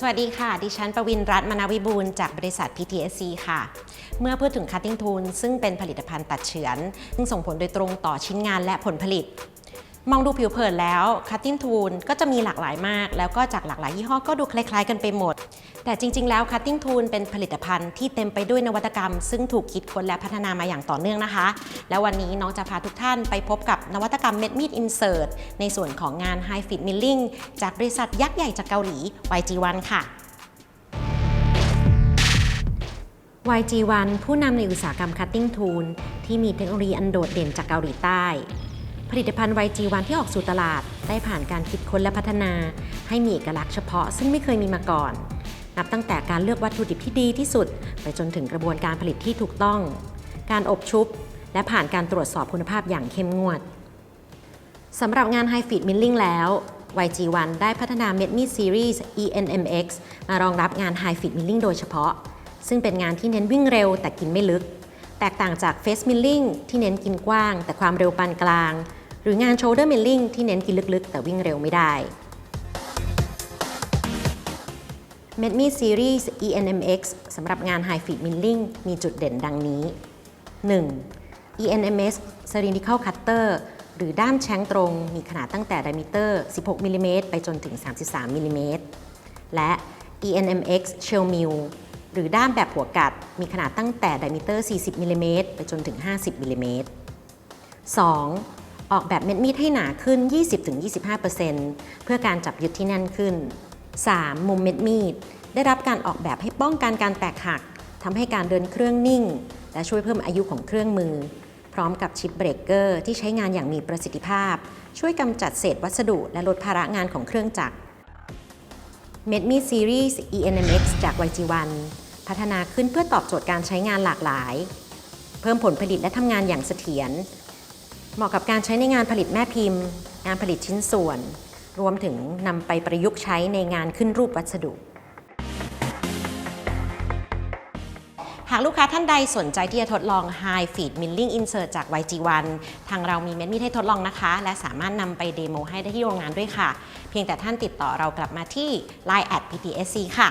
สวัสดีค่ะ ดิฉันประวินรัตน์มนาวิบูลจากบริษัท PTSC ค่ะ เมื่อพูดถึง cutting tool ซึ่งเป็นผลิตภัณฑ์ตัดเฉือน ซึ่งส่งผลโดยตรงต่อชิ้นงานและผลผลิต มองดูผิวเผินแล้ว cutting tool ก็จะมีหลากหลายมาก แล้วก็จากหลากหลายยี่ห้อก็ดูคล้ายๆกันไปหมด แต่จริง ๆ แล้ว cutting tool เป็นผลิตภัณฑ์ที่เต็มไปด้วยนวัตกรรม ซึ่งถูกคิดค้นและพัฒนามาอย่างต่อเนื่องนะคะ แล้ววันนี้น้องจะพาทุกท่านไปพบกับนวัตกรรมเม็ดมีด insert ในส่วนของงาน high fit milling จากบริษัทยักษ์ใหญ่จากเกาหลี YG1 ค่ะ YG1 ผู้นำในอุตสาหกรรม cutting tool ที่มีเทคโนโลยีอันโดดเด่นจากเกาหลีใต้ ผลิตภัณฑ์ YG1 ที่ออกสู่ตลาด ได้ผ่านการคิดค้นและพัฒนา ให้มีเอกลักษณ์เฉพาะซึ่งไม่เคยมีมาก่อน นับตั้งแต่การเลือกวัตถุดิบที่ดีที่สุด ไปจนถึงกระบวนการผลิตที่ถูกต้อง การอบชุบ และผ่านการตรวจสอบคุณภาพอย่างเข้มงวดสำหรับงาน High Feed Milling แล้ว YG1 ได้พัฒนา m e d m e Series ENMX มารองรับงาน High Feed Milling โดยเฉพาะ ซึ่งเป็นงานที่เน้นวิ่งเร็วแต่กินไม่ลึก แตกต่างจาก Face Milling ที่เน้นกินกว้าง แต่ความเร็วปานกลาง หรืองาน Shoulder Milling ที่เน้นกินลึกๆ แต่วิ่งเร็วไม่ได้ m e d m e Series ENMX สำหรับงาน High Feed Milling มีจุดเด่นดังนี้ 1. ENMS Cylindrical Cutter หรือด้ามแช้งตรงมีขนาดตั้งแต่ diameter 16มิลลิเมตรไปจนถึง 33มิลลิเมตรและ ENMX Shell Mill หรือด้ามแบบหัวกัดมีขนาดตั้งแต่ diameter 40มิลลิเมตรไปจนถึง 50มิลลิเมตร 2. ออกแบบเม็ดมีดให้หนาขึ้น 20-25%เพื่อการจับยึดที่แน่นขึ้น 3. มุมเม็ดมีด ได้รับการออกแบบให้ป้องกันการแตกหักทำให้การเดินเครื่องนิ่ง และช่วยเพิ่มอายุของเครื่องมือ พร้อมกับชิปเบรกเกอร์ที่ใช้งานอย่างมีประสิทธิภาพ ช่วยกำจัดเศษวัสดุและลดภาระงานของเครื่องจักร m e d m e Series ENMX จาก YG1 พัฒนาขึ้นเพื่อตอบโจทย์การใช้งานหลากหลาย เพิ่มผลผลิตและทำงานอย่างเสถียรเหมาะกับการใช้ในงานผลิตแม่พิมพ์ งานผลิตชิ้นส่วน รวมถึงนำไปประยุกต์ใช้ในงานขึ้นรูปวัสดุ หากลูกค้าท่านใดสนใจที่จะทดลอง High Feed Milling Insert จาก YG1 ทางเรามีเม็ดมีดให้ทดลองนะคะ และสามารถนำไปเดโมให้ได้ที่โรงงานด้วยค่ะ เพียงแต่ท่านติดต่อเรากลับมาที่ Line at PTSC ค่ะ